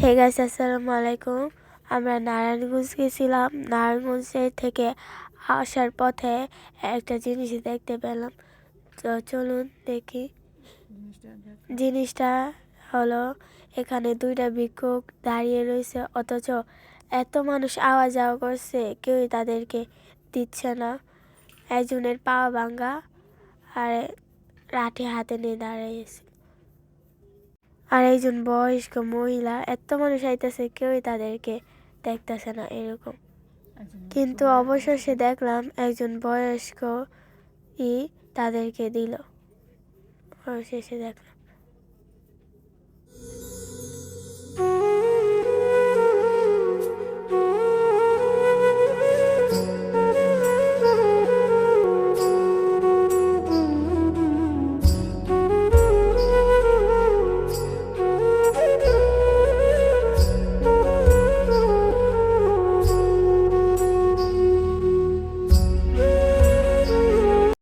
Hey guys আসসালামু আলাইকুম আমরা নারায়ণগঞ্জ গেছিলাম। নারায়ণগঞ্জে থেকে আসার পথে একটা জিনিস দেখতে পেলাম। তো চলুন দেখি। জিনিসটা হলো, এখানে দুইটা ভিক্ষুক দাঁড়িয়ে রয়েছে, অথচ এত মানুষ আওয়া যাওয়া করছে, কেউই তাদেরকে দিচ্ছে না। একজনের পা ভাঙ্গা আর লাঠি হাতে নিয়ে দাঁড়িয়েছে আর একজন বয়স্ক মহিলা এত মানুষ আইতেছে কেউই তাদেরকে দেখতেছে না এরকম। কিন্তু অবশেষে দেখলাম একজন বয়স্ক ই তাদেরকে দিল। অবশেষে দেখলাম।